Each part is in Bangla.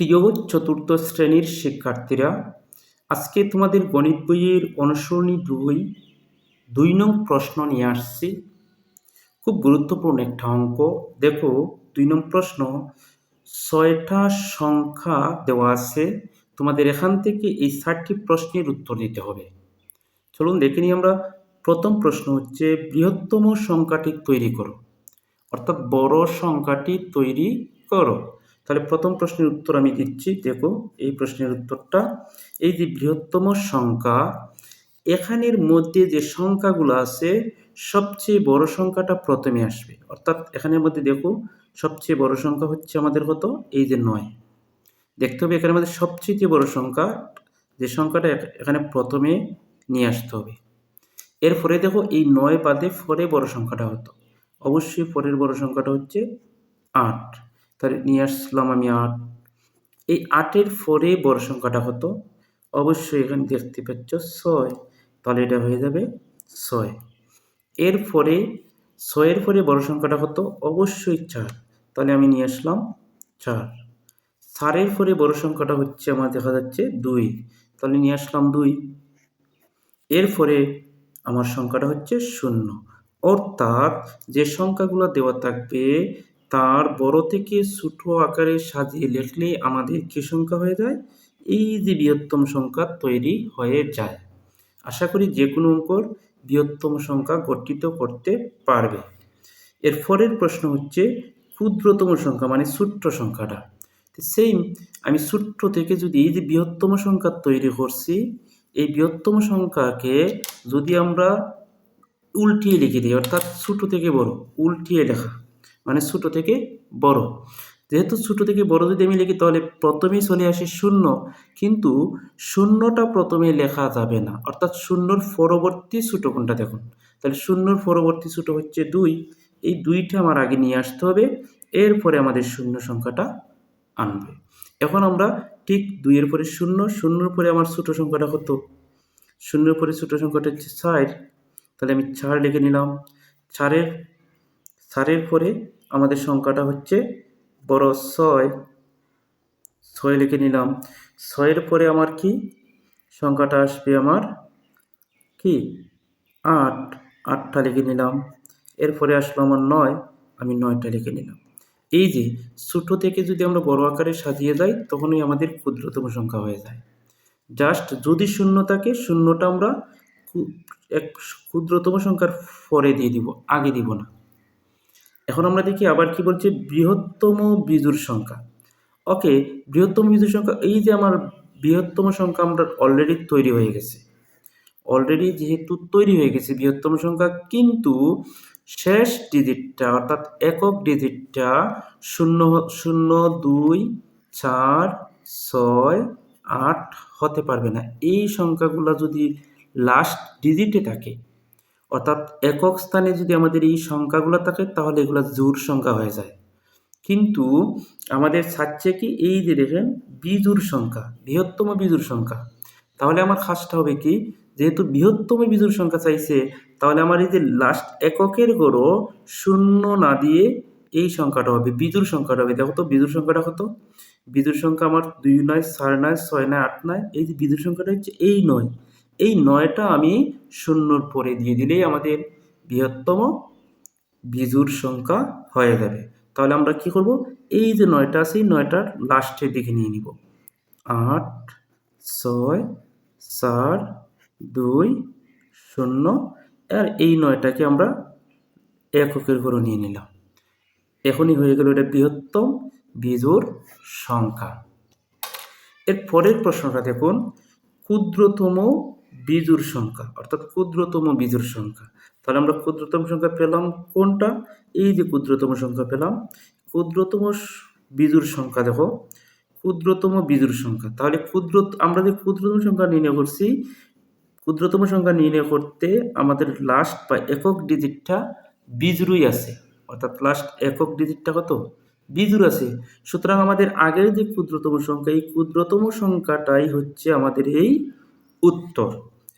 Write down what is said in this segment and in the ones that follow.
প্রিয় চতুর্থ শ্রেণির শিক্ষার্থীরা, আজকে তোমাদের গণিত বইয়ের অনুসরণী দুই দুই নং প্রশ্ন নিয়ে আসছি। খুব গুরুত্বপূর্ণ একটা অঙ্ক। দেখো, দুই নং প্রশ্ন, ছয়টা সংখ্যা দেওয়া আছে। তোমাদের এখান থেকে এই ষাটটি প্রশ্নের উত্তর দিতে হবে। চলুন দেখে নিই আমরা। প্রথম প্রশ্ন হচ্ছে, বৃহত্তম সংখ্যাটি তৈরি করো। অর্থাৎ বড় সংখ্যাটি তৈরি করো। তাহলে প্রথম প্রশ্নের উত্তর আমি দিচ্ছি, দেখো এই প্রশ্নের উত্তরটা। এই যে বৃহত্তম সংখ্যা, এখানের মধ্যে যে সংখ্যাগুলো আছে, সবচেয়ে বড় সংখ্যাটা প্রথমে আসবে। অর্থাৎ এখানের মধ্যে দেখো, সবচেয়ে বড় সংখ্যা হচ্ছে আমাদের কত? এই যে নয়। দেখতে হবে এখানের মধ্যে সবচেয়ে বড় সংখ্যা, যে সংখ্যাটা এখানে প্রথমে নিয়ে আসতে হবে। এরপরে দেখো, এই নয় বাদে পরে বড় সংখ্যাটা হতো অবশ্যই পরের বড় সংখ্যাটা হচ্ছে আট। তাহলে নিয়ে আসলাম আমি আট। এই আটের পরে বড় সংখ্যাটা হতো অবশ্যই এখানে দেখতে পাচ্ছ ছয়। তাহলে এটা হয়ে যাবে ছয়। এর পরে ছয়ের পরে বড় সংখ্যাটা হতো অবশ্যই চার। তাহলে আমি নিয়ে আসলাম চার। চারের পরে বড় সংখ্যাটা হচ্ছে আমার দেখা যাচ্ছে দুই। তাহলে নিয়ে আসলাম দুই। এরপরে আমার সংখ্যাটা হচ্ছে শূন্য। অর্থাৎ যে সংখ্যাগুলো দেওয়া থাকবে তার বড় থেকে ছোট আকারে সাজিয়ে লিখলে আমাদের কী সংখ্যা হয়ে যায়? এই যে বৃহত্তম সংখ্যা তৈরি হয়ে যায়। আশা করি যে কোনো অঙ্কর বৃহত্তম সংখ্যা গঠিত করতে পারবে। এর পরের প্রশ্ন হচ্ছে, ক্ষুদ্রতম সংখ্যা মানে ছোট্ট সংখ্যাটা। সেম আমি ছোট্ট থেকে যদি এই যে বৃহত্তম সংখ্যা তৈরি করছি, এই বৃহত্তম সংখ্যাকে যদি আমরা উল্টিয়ে লিখে দিই, অর্থাৎ ছোট থেকে বড়, উল্টিয়ে লেখা মানে ছোটো থেকে বড়। যেহেতু ছোটো থেকে বড় যদি আমি লিখি, তাহলে প্রথমেই চলে আসে শূন্য। কিন্তু শূন্যটা প্রথমে লেখা যাবে না। অর্থাৎ শূন্যর পরবর্তী ছোটো কোনটা দেখুন। তাহলে শূন্যর পরবর্তী ছোটো হচ্ছে দুই। এই দুইটা আমার আগে নিয়ে আসতে হবে। এরপরে আমাদের শূন্য সংখ্যাটা আনবে। এখন আমরা ঠিক দুইয়ের পরে শূন্য, শূন্যর পরে আমার ছোটো সংখ্যাটা হতো শূন্যর পরে ছোটো সংখ্যাটা হচ্ছে চার। তাহলে আমি চার লিখে নিলাম। চারের চারের পরে আমাদের সংখ্যাটা হচ্ছে বড় ছয়। ছয় লিখে নিলাম। ছয়ের পরে আমার কি? সংখ্যাটা আসবে আমার কি? আট। আটটা লিখে নিলাম। এরপরে আসলো আমার নয়। আমি নয়টা লিখে নিলাম। এই যে ছোটো থেকে যদি আমরা বড় আকারে সাজিয়ে যাই, তখনই আমাদের ক্ষুদ্রতম সংখ্যা হয়ে যায়। জাস্ট যদি শূন্য থাকে, শূন্যটা আমরা এক ক্ষুদ্রতম সংখ্যার পরে দিয়ে দিব, আগে দিব না। এখন আমরা দেখি আবার কি বলছে, বৃহত্তম বিজুর সংখ্যা। ওকে বৃহত্তম বিজুর সংখ্যা, এই যে আমার বৃহত্তম সংখ্যা আমরা অলরেডি তৈরি হয়ে গেছে। অলরেডি যেহেতু তৈরি হয়ে গেছে বৃহত্তম সংখ্যা, কিন্তু শেষ ডিজিটটা অর্থাৎ একক ডিজিটটা শূন্য শূন্য, দুই, চার, ছয়, আট হতে পারবে না। এই সংখ্যাগুলো যদি লাস্ট ডিজিটে থাকে অর্থাৎ একক স্থানে যদি আমাদের এই সংখ্যাগুলো থাকে, তাহলে এগুলো জোর সংখ্যা হয়ে যায়। কিন্তু আমাদের ছাড়ছে কি এই যে দেখেন বিজুর সংখ্যা, বৃহত্তম বিজুর সংখ্যা। তাহলে আমার খাসটা হবে কি, যেহেতু বৃহত্তম বিজুর সংখ্যা চাইছে, তাহলে আমার এই যে লাস্ট এককের গড়ো শূন্য না দিয়ে এই সংখ্যাটা হবে বিজুর সংখ্যাটা হবে। দেখো তো বিজুর সংখ্যাটা কত? বিজুর সংখ্যা আমার দুই নয়, চার নয়, ছয় নয়, আট নয়, এই যে বিজুর সংখ্যাটা হচ্ছে এই নয়। এই নয়টা আমি শূন্যর পরে দিয়ে দিলেই আমাদের বৃহত্তম বিজুর সংখ্যা হয়ে যাবে। তাহলে আমরা কি করব? এই যে নয়টা আছে, এই নয়টার লাস্টের দিকে নিয়ে নিব। আট, ছয়, চার, দুই, শূন্য। আর এই নয়টাকে আমরা এককের ঘরে নিয়ে নিলাম। এখনই হয়ে গেল এটা বৃহত্তম বিজুর সংখ্যা। এর পরের প্রশ্নটা দেখুন। ক্ষুদ্রতম বিজুর সংখ্যা, অর্থাৎ ক্ষুদ্রতম বিজুর সংখ্যা। তাহলে আমরা ক্ষুদ্রতম সংখ্যা পেলাম কোনটা? এই যে ক্ষুদ্রতম সংখ্যা পেলাম, ক্ষুদ্রতম বিজুর সংখ্যা দেখো, ক্ষুদ্রতম বিজুর সংখ্যা। তাহলে ক্ষুদ্র, আমরা যে ক্ষুদ্রতম সংখ্যা নির্ণয় করছি, ক্ষুদ্রতম সংখ্যা নির্ণয় করতে আমাদের লাস্ট বা একক ডিজিটটা বিজুরই আছে, অর্থাৎ লাস্ট একক ডিজিটটা কত? বিজুর আছে। সুতরাং আমাদের আগের যে ক্ষুদ্রতম সংখ্যা, এই ক্ষুদ্রতম সংখ্যাটাই হচ্ছে আমাদের এই উত্তর?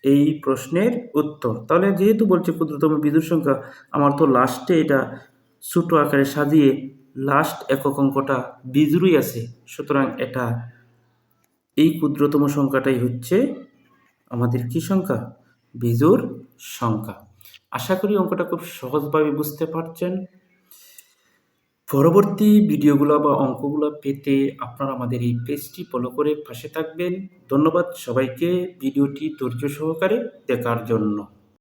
এই প্রশ্নের উত্তর। তাহলে যেহেতু বলছে ক্ষুদ্রতম বিদ্যুৎ সংখ্যা, আমার তো লাস্টে এটা ছোটো আকারে সাজিয়ে লাস্ট একক অঙ্কটা বিজুরই আছে। সুতরাং এটা, এই ক্ষুদ্রতম সংখ্যাটাই হচ্ছে আমাদের কি সংখ্যা? বিজুর সংখ্যা। আশা করি অঙ্কটা খুব সহজভাবে বুঝতে পারছেন। পরবর্তী ভিডিওগুলো বা অঙ্কগুলো পেতে আপনারা আমাদের এই পেজটি ফলো করে পাশে থাকবেন। ধন্যবাদ সবাইকে। ভিডিওটি ধৈর্য সহকারে দেখার জন্য।